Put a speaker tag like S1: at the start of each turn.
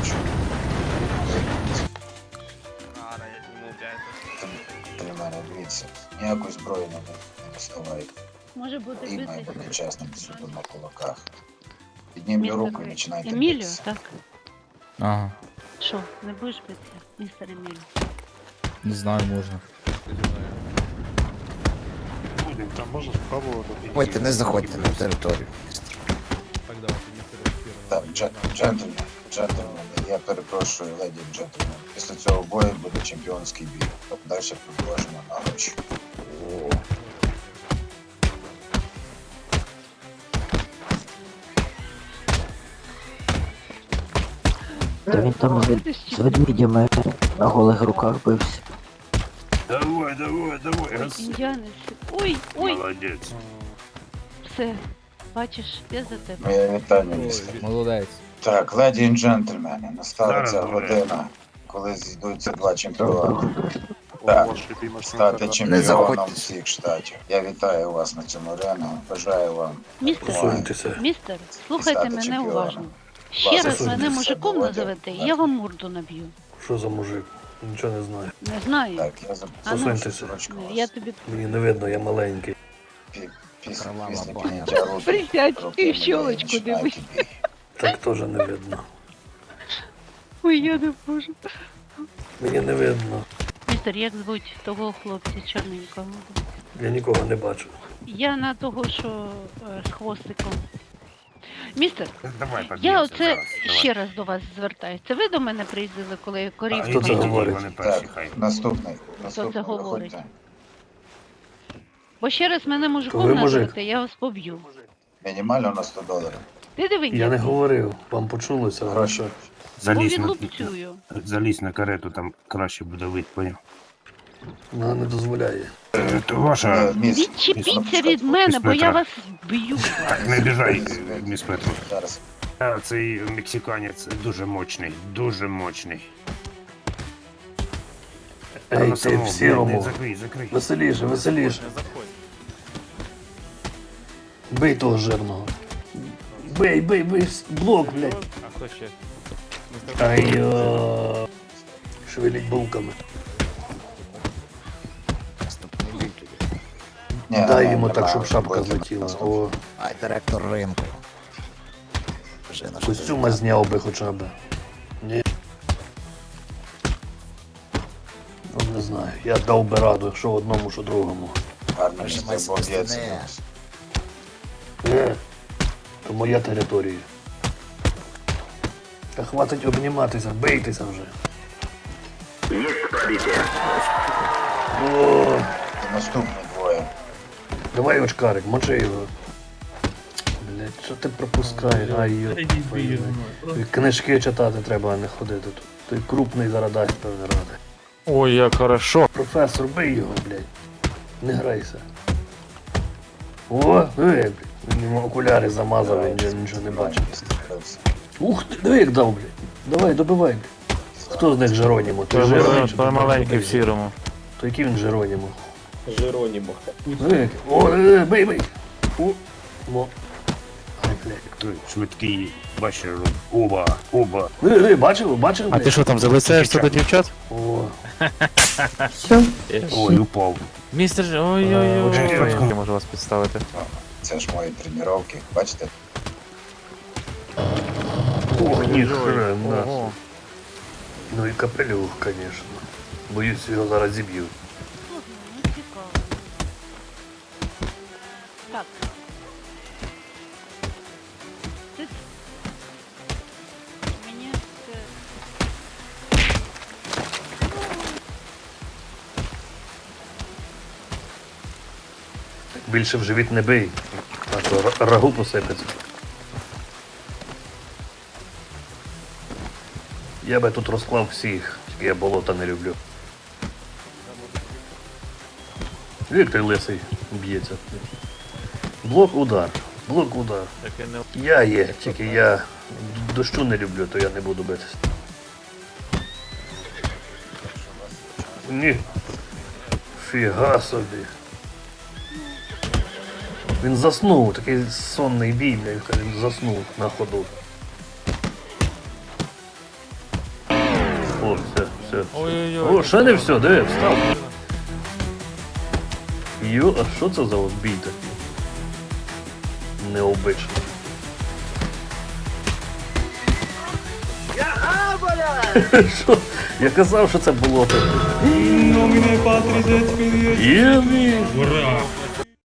S1: хочу.
S2: Рара, я не мовляю.
S1: Рара, дивіться. Ніякої зброї не, не доставайте.
S3: Може бути
S1: І має бути чесним суто на кулаках. Піднімлю Містер руку і починайте
S3: Еміліо,
S1: битися.
S3: так?
S4: Ага.
S3: Що, не будеш битися, містер Еміліо?
S4: Не знаю, можно.
S5: Будем, там можна спробувати.
S6: Ходьте, не заходьте на територію.
S1: Так, джентльмен джентльмен, я перепрошую, леді джентльмен. Після цього бою буде чемпіонський бій. Тобто далі продовжимо на гроші.
S7: Та він там з, вед- з ведмідями на голих руках бився.
S5: Давай, давай, давай. Раз.
S3: Індіанець. Ой, ой,
S5: Молодець.
S3: все. Бачиш, я за тебе.
S1: Моє вітання, містер.
S4: Молодець.
S1: Так, леді і джентльмени, настала ця година, коли зійдуться два чемпіони. Так, Стати чемпіоном всіх штатів. Я вітаю вас на цьому арену. Бажаю вам
S3: Містер, містер, слухайте мене
S1: чемпіоном.
S3: уважно. Ще раз мене мужиком назовете, я вам морду наб'ю.
S8: Що за мужик? Нічого не знаю.
S3: Не знаю.
S1: Так, я за вас.
S3: Я тобі
S8: Мені не видно, я маленький.
S1: Пі- Після
S6: Кровава
S1: після
S6: баня.
S1: підняття руки.
S3: Присядь
S8: Так теж не видно.
S3: Ой, я не можу.
S8: Мені не видно.
S3: Містер, як звуть того хлопця чорненького?
S8: Я нікого не бачу.
S3: Я на того, що е, з хвостиком. Містер,
S5: Давай,
S3: я
S5: поб'ємося
S3: оце
S5: зараз, давай.
S3: ще раз до вас звертаюся. Це ви до мене приїздили, коли корів
S5: А,
S8: Хто це говорить?
S5: Вони перші, хай.
S1: Так, наступний. Наступний,
S3: це говорить?
S1: виходьте.
S3: Бо ще раз мене мужиком
S8: Ви мужик.
S3: назовете, я вас поб'ю.
S1: Мінімально на 100 доларів.
S3: Ти диви,
S8: Я не говорив, вам почулося,
S1: гроші.
S5: Залізь на, залізь на карету, там краще буде вид, поняв?
S8: Вона не дозволяє.
S5: Е, То ваша...
S1: Е, міс,
S3: Відчепіться від мене, бо я вас б'ю.
S5: Так, не біжай, е, міс Петру.
S1: Зараз.
S5: А, цей мексиканець дуже мочний, дуже мочний.
S8: Ей, ти в сірому.
S5: Закрий, закрий.
S8: Веселіше, веселіше. Бий того жирного. Бий, бий, бий, блок, блядь.
S4: А хто ще?
S8: Ай-йо. Шевеліть булками.
S1: Ні,
S8: Дай йому так, щоб шапка злетіла. О,
S6: Ай, директор ринку.
S8: Костюма зняв би хоча б. Ні. Ну, не знаю. Я дав би раду, що одному, що другому.
S1: Гарно бо
S6: стіни.
S8: Е, то моя територія. Та хватить обніматися, бийтеся вже. О,
S1: І наступні двоє.
S8: давай очкарик, мочи його. Блять, що ти пропускаєш? Ай, йо. Книжки читати треба, а не ходити тут. Той крупний зараз дасть певне ради.
S4: Ой, як хорошо.
S8: Професор, бий його, блядь. Не грайся. О, диви, блядь. Він окуляри замазав, він вже нічого не бачить. Ух ти, диви як дав, блядь. Давай, добивай. Хто з них Жеронімо? Той Жеронімо?
S4: Той маленький в сірому.
S8: То який він Жеронімо? Жеронімо. Диви, як- О, е, бий, бий. О. Ай, блядь.
S5: Той Швидкий, бачиш, оба, оба.
S8: Диви, диви, бачив, бачив,
S4: А
S8: блядь?
S4: ти що там залицяєшся до дівчат?
S8: О,
S5: Ой, упав.
S4: Містер, ж- ой-ой-ой.
S5: Ой-ой-ой.
S4: Я можу вас підставити.
S1: Це ж мої тренування. Бачите?
S8: ох, ніхрена.
S4: Ого.
S8: Ну і капелюх, конечно. Боюсь, його зараз зіб'ють.
S3: Так. Мені це...
S8: Більше в живіт не бий, а то рагу посипеться. Я би тут розклав всіх, тільки я болота не люблю. Як той лисий б'ється. Блок удар. Блок удар. Я є, тільки я дощу не люблю, то я не буду битися. Ні. Фіга собі. Він заснув, такий сонний бій, бля, він заснув на ходу. О, все, все.
S4: Ой-ой-ой.
S8: О, ще не все, диви, встав. Йо, а що це за от бій такий? необично. Що? Я казав, що це було. Є, мій.
S9: Ура!